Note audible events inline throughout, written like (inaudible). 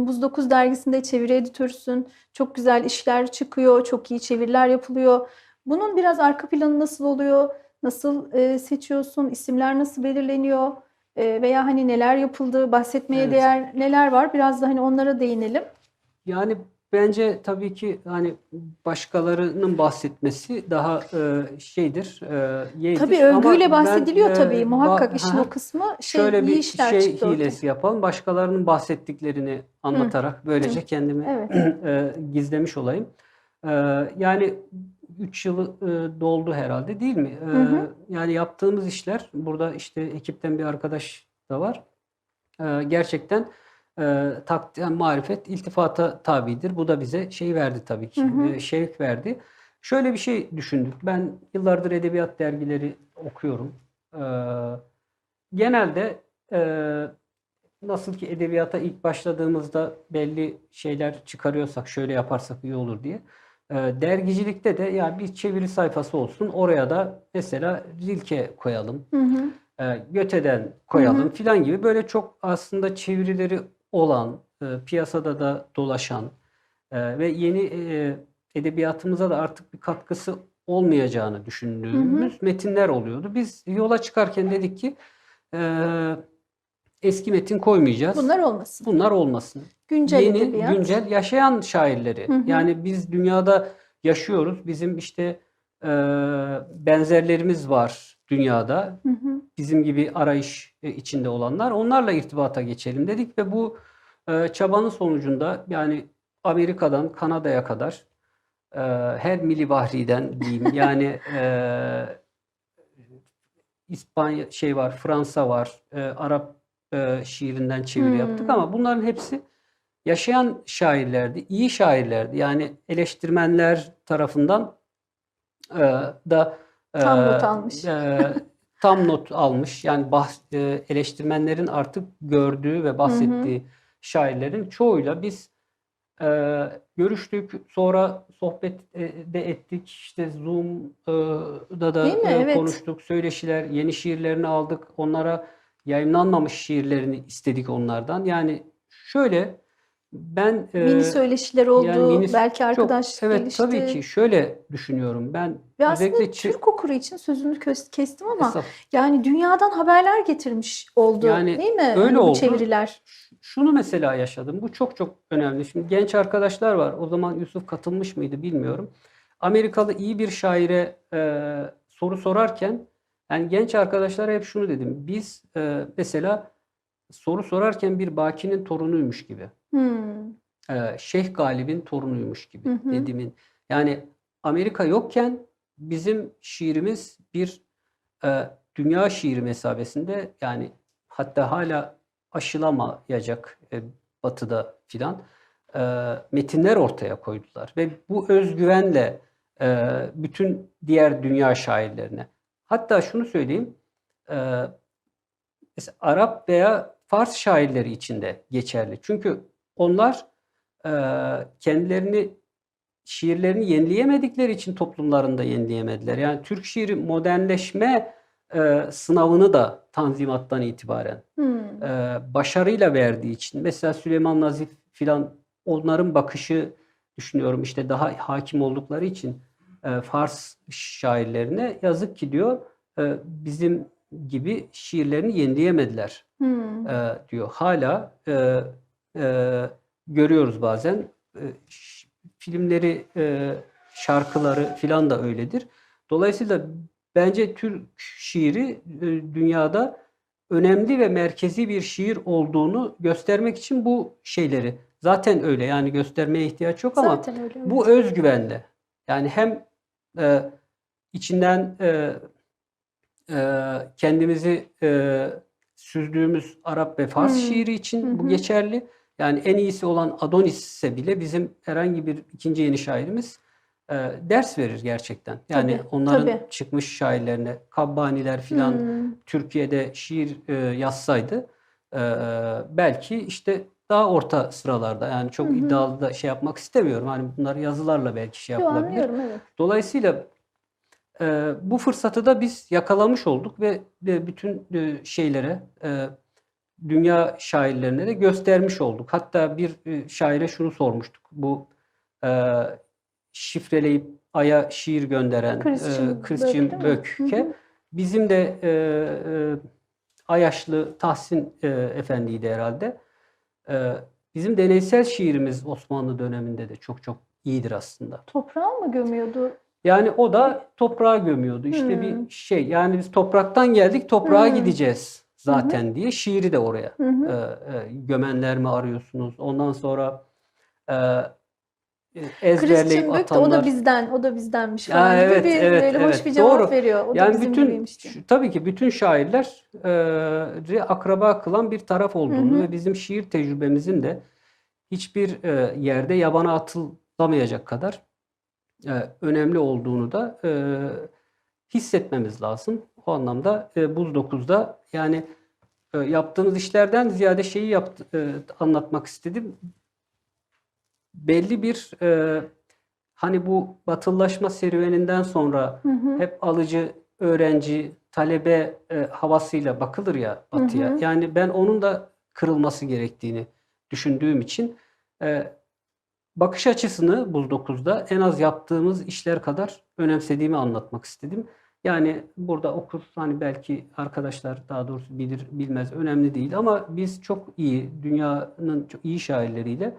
Buz 9 dergisinde çeviri editörsün. Çok güzel işler çıkıyor, çok iyi çeviriler yapılıyor. Bunun biraz arka planı nasıl oluyor? Nasıl e, seçiyorsun? İsimler nasıl belirleniyor? E, veya hani neler yapıldı? Bahsetmeye Evet. değer neler var? Biraz da hani onlara değinelim. Yani bence tabii ki hani başkalarının bahsetmesi daha e, şeydir, e, yeğdir. Tabii Ama övgüyle ben, bahsediliyor e, tabii. ba- Muhakkak işin Aha, o kısmı şey şöyle iyi bir işler şey çıktı ortaya. hilesi yapalım. Başkalarının bahsettiklerini anlatarak böylece kendimi Evet. (clears throat) e, gizlemiş olayım. E, yani 3 yılı e, doldu herhalde değil mi? E, Hı hı. yani yaptığımız işler burada işte ekipten bir arkadaş da var. E, gerçekten e, takdir, yani marifet iltifata tabidir. Bu da bize şey verdi tabii ki. Hı hı. e, şevk verdi. Şöyle bir şey düşündük. Ben yıllardır edebiyat dergileri okuyorum. E, genelde e, nasıl ki edebiyata ilk başladığımızda belli şeyler çıkarıyorsak şöyle yaparsak iyi olur diye. e, dergicilikte de ya bir çeviri sayfası olsun. Oraya da mesela Rilke koyalım. Hı hı. e, Göte'den koyalım filan gibi böyle çok aslında çevirileri olan, e, piyasada da dolaşan e, ve yeni e, edebiyatımıza da artık bir katkısı olmayacağını düşündüğümüz metinler oluyordu. Biz yola çıkarken dedik ki e, eski metin koymayacağız. Bunlar olmasın. Bunlar olmasın. Güncel Yeni, edebiyat. güncel yaşayan şairleri. Hı hı. Yani biz dünyada yaşıyoruz. Bizim işte e, benzerlerimiz var dünyada Hı hı. bizim gibi arayış e, içinde olanlar onlarla irtibata geçelim dedik ve bu e, çabanın sonucunda yani Amerika'dan Kanada'ya kadar e, her milibahriden diyeyim (laughs) yani e, İspanya şey var Fransa var e, Arap e, şiirinden çeviri Hmm. yaptık ama bunların hepsi yaşayan şairlerdi, iyi şairlerdi. Yani eleştirmenler tarafından e, da Tam not almış. e, tam not almış. Yani bahs- e, eleştirmenlerin artık gördüğü ve bahsettiği şairlerin çoğuyla biz e, görüştük. Sonra sohbet de ettik. İşte Zoom'da da e, Evet. konuştuk. Söyleşiler, yeni şiirlerini aldık. Onlara yayınlanmamış şiirlerini istedik onlardan. Yani şöyle ben e, Mini söyleşiler oldu. yani mini- Belki çok arkadaş evet gelişti. tabii ki şöyle düşünüyorum. Ben Ve özellikle Türk okuru için sözünü kestim ama Estağfurullah. yani dünyadan haberler getirmiş oldu Yani değil mi? öyle Hani bu oldu. çeviriler. Şunu mesela yaşadım. Bu çok çok önemli. Şimdi genç arkadaşlar var. O zaman Yusuf katılmış mıydı bilmiyorum. Amerikalı iyi bir şaire e, soru sorarken yani genç arkadaşlara hep şunu dedim. Biz e, mesela soru sorarken bir Baki'nin torunuymuş gibi. Hmm. e, Şeyh Galip'in torunuymuş gibi Hı hı. dediğimin. Yani Amerika yokken bizim şiirimiz bir e, dünya şiiri mesabesinde yani hatta hala aşılamayacak e, batıda filan e, metinler ortaya koydular. Ve bu özgüvenle e, bütün diğer dünya şairlerine hatta şunu söyleyeyim e, mesela Arap veya Fars şairleri için de geçerli. Çünkü onlar e, kendilerini şiirlerini yenileyemedikleri için toplumlarında yenileyemediler. Yani Türk şiiri modernleşme e, sınavını da Tanzimat'tan itibaren Hmm. e, başarıyla verdiği için mesela Süleyman Nazif filan onların bakışı düşünüyorum işte daha hakim oldukları için e, Fars şairlerine yazık ki diyor e, bizim gibi şiirlerini yenileyemediler Hmm. e, diyor. Hala e, e, görüyoruz bazen E, filmleri, e, şarkıları filan da öyledir. Dolayısıyla bence Türk şiiri e, dünyada önemli ve merkezi bir şiir olduğunu göstermek için bu şeyleri zaten öyle yani göstermeye ihtiyaç yok ama Zaten öyle. bu özgüvenle yani hem e, içinden e, e, kendimizi e, süzdüğümüz Arap ve Fars Hmm. şiiri için Hı bu geçerli. Yani en iyisi olan Adonis ise bile bizim herhangi bir ikinci yeni şairimiz e, ders verir gerçekten. Yani Tabii, onların tabii. çıkmış şairlerine Kabbaniler filan Hmm. Türkiye'de şiir e, yazsaydı e, belki işte daha orta sıralarda yani çok Hı hı. iddialı da şey yapmak istemiyorum. Hani bunlar yazılarla belki şey Yo, yapılabilir. evet. Dolayısıyla e, bu fırsatı da biz yakalamış olduk ve, ve bütün e, şeylere e, dünya şairlerine de göstermiş olduk. Hatta bir e, şaire şunu sormuştuk. Bu e, şifreleyip Ay'a şiir gönderen Christian e, Christian? Böck'e bizim de e, e, Ayaşlı Tahsin e, Efendi'ydi herhalde. E, bizim deneysel şiirimiz Osmanlı döneminde de çok çok iyidir aslında. Toprağı mı gömüyordu? Yani o da toprağa gömüyordu. İşte Hmm. bir şey yani biz topraktan geldik toprağa Hmm. gideceğiz zaten diye şiiri de oraya Hı hı. e, e, gömenler mi arıyorsunuz? Ondan sonra e, e, ezberleyip de o da atanlar. bizden, o da bizdenmiş Ya falan gibi evet, bir evet, böyle hoş evet. bir cevap Doğru. veriyor. O da Yani bizim bütün gibiymiş şu- tabii ki bütün şairler e, akraba kılan bir taraf olduğunu Hı hı. ve bizim şiir tecrübemizin de hiçbir e, yerde yabana atılamayacak kadar e, önemli olduğunu da e, hissetmemiz lazım. O anlamda e, Buz 9'da yani e, yaptığımız işlerden ziyade şeyi yaptı, e, anlatmak istedim. Belli bir e, hani bu batılılaşma serüveninden sonra Hı hı. hep alıcı, öğrenci, talebe e, havasıyla bakılır ya batıya. hı. Yani ben onun da kırılması gerektiğini düşündüğüm için e, bakış açısını Buz 9'da en az yaptığımız işler kadar önemsediğimi anlatmak istedim. Yani burada okur hani belki arkadaşlar daha doğrusu bilir bilmez önemli değil ama biz çok iyi dünyanın çok iyi şairleriyle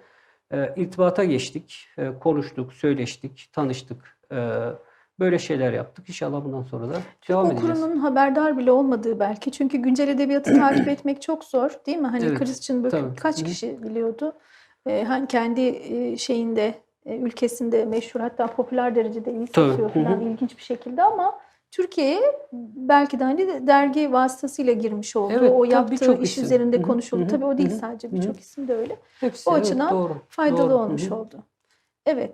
e, irtibata geçtik, e, konuştuk, söyleştik, tanıştık. E, böyle şeyler yaptık. İnşallah bundan sonra da Türk devam edeceğiz. okurunun haberdar bile olmadığı belki. Çünkü güncel edebiyatı (clears throat) takip etmek çok zor, değil mi? Hani Evet, Christian Böck'ü kaç kişi biliyordu? Ee, hani kendi e, şeyinde, e, ülkesinde meşhur hatta popüler derecede iyi satıyor falan ilginç bir şekilde ama Türkiye'ye belki de hani dergi vasıtasıyla girmiş oldu. Evet, o yaptığı iş isim. üzerinde konuşuldu. hı hı, Tabii o değil hı hı, sadece birçok isim de öyle. Hepsi O evet, açıdan doğru, Faydalı doğru. Olmuş hı. oldu. Evet.